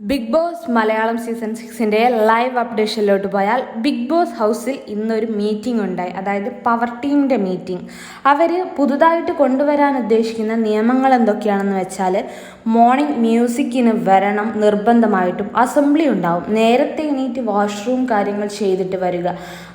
Big boss Malayalam season സിക്സിന്റെ live അപ്ഡേഷനിലോട്ട് പോയാൽ ബിഗ് ബോസ് ഹൗസിൽ ഇന്നൊരു മീറ്റിംഗ് ഉണ്ടായി. അതായത് പവർ ടീമിന്റെ മീറ്റിംഗ് അവർ പുതുതായിട്ട് കൊണ്ടുവരാൻ ഉദ്ദേശിക്കുന്ന നിയമങ്ങൾ എന്തൊക്കെയാണെന്ന് വെച്ചാൽ മോർണിംഗ് മ്യൂസിക്കിന് വരണം നിർബന്ധമായിട്ടും അസംബ്ലി ഉണ്ടാവും. നേരത്തെ എണീറ്റ് വാഷ്റൂം കാര്യങ്ങൾ ചെയ്തിട്ട് വരിക.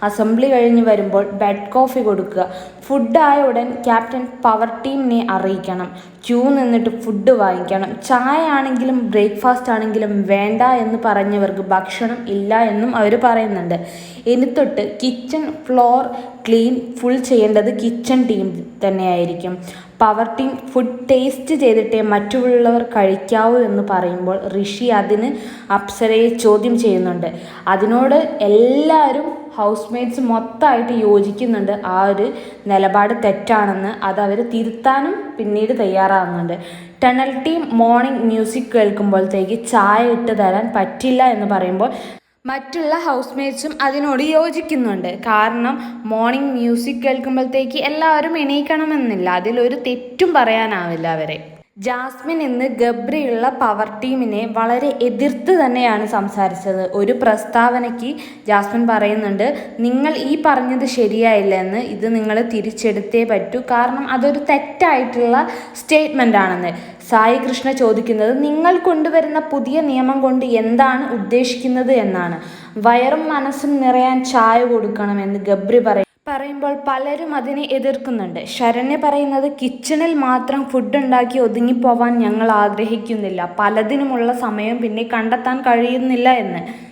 അസംബ്ലി കഴിഞ്ഞ് വരുമ്പോൾ ബെഡ് കോഫി കൊടുക്കുക. ഫുഡായ ഉടൻ ക്യാപ്റ്റൻ പവർ ടീമിനെ അറിയിക്കണം. ക്യൂ നിന്നിട്ട് ഫുഡ് വാങ്ങിക്കണം. ചായ ആണെങ്കിലും ബ്രേക്ക്ഫാസ്റ്റ് ആണെങ്കിലും വേണ്ട എന്ന് പറഞ്ഞവർക്ക് ഭക്ഷണം ഇല്ല എന്നും അവർ പറയുന്നുണ്ട്. ഇനി തൊട്ട് കിച്ചൺ ഫ്ലോർ ക്ലീൻ ഫുൾ ചെയ്യേണ്ടത് കിച്ചൺ ടീം തന്നെയായിരിക്കും. പവർ ടീം ഫുഡ് ടേസ്റ്റ് ചെയ്തിട്ടേ മറ്റുള്ളവർ കഴിക്കാവൂ എന്ന് പറയുമ്പോൾ ഋഷി അതിന് അപ്സരയെ ചോദ്യം ചെയ്യുന്നുണ്ട്. അതിനോട് എല്ലാവരും ഹൗസ് മേറ്റ്സ് മൊത്തമായിട്ട് യോജിക്കുന്നുണ്ട്. ആ ഒരു നിലപാട് തെറ്റാണെന്ന് അത് അവർ തിരുത്താനും പിന്നീട് തയ്യാറാകുന്നുണ്ട് ടണൽ ടീം മോർണിംഗ് മ്യൂസിക് കേൾക്കുമ്പോഴത്തേക്ക് ചായ ഇട്ട് തരാൻ പറ്റില്ല എന്ന് പറയുമ്പോൾ മറ്റുള്ള ഹൗസ്മേറ്റ്സും അതിനോട് യോജിക്കുന്നുണ്ട്. കാരണം മോർണിംഗ് മ്യൂസിക് കേൾക്കുമ്പോഴത്തേക്ക് എല്ലാവരും എണീക്കണമെന്നില്ല. അതിലൊരു തെറ്റും പറയാനാവില്ല അവരെ. ജാസ്മിൻ ഇന്ന് ഗബ്രിയുള്ള പവർ ടീമിനെ വളരെ എതിർത്ത് തന്നെയാണ് സംസാരിച്ചത്. ഒരു പ്രസ്താവനയ്ക്ക് ജാസ്മിൻ പറയുന്നുണ്ട് നിങ്ങൾ ഈ പറഞ്ഞത് ശരിയായില്ല എന്ന്. ഇത് നിങ്ങൾ തിരിച്ചെടുത്തേ പറ്റൂ. കാരണം അതൊരു തെറ്റായിട്ടുള്ള സ്റ്റേറ്റ്മെന്റ് ആണെന്ന്. സായി കൃഷ്ണ ചോദിക്കുന്നത് നിങ്ങൾ കൊണ്ടുവരുന്ന പുതിയ നിയമം കൊണ്ട് എന്താണ് ഉദ്ദേശിക്കുന്നത് എന്നാണ്. വയറും മനസ്സും നിറയാൻ ചായ കൊടുക്കണമെന്ന് ഗബ്രി പറയും പറയുമ്പോൾ പലരും അതിനെ എതിർക്കുന്നുണ്ട്. ശരണ്യ പറയുന്നത് കിച്ചണിൽ മാത്രം ഫുഡ് ഉണ്ടാക്കി ഒതുങ്ങിപ്പോവാൻ ഞങ്ങൾ ആഗ്രഹിക്കുന്നില്ല. പലതിനുമുള്ള സമയം പിന്നെ കണ്ടെത്താൻ കഴിയുന്നില്ല എന്ന്.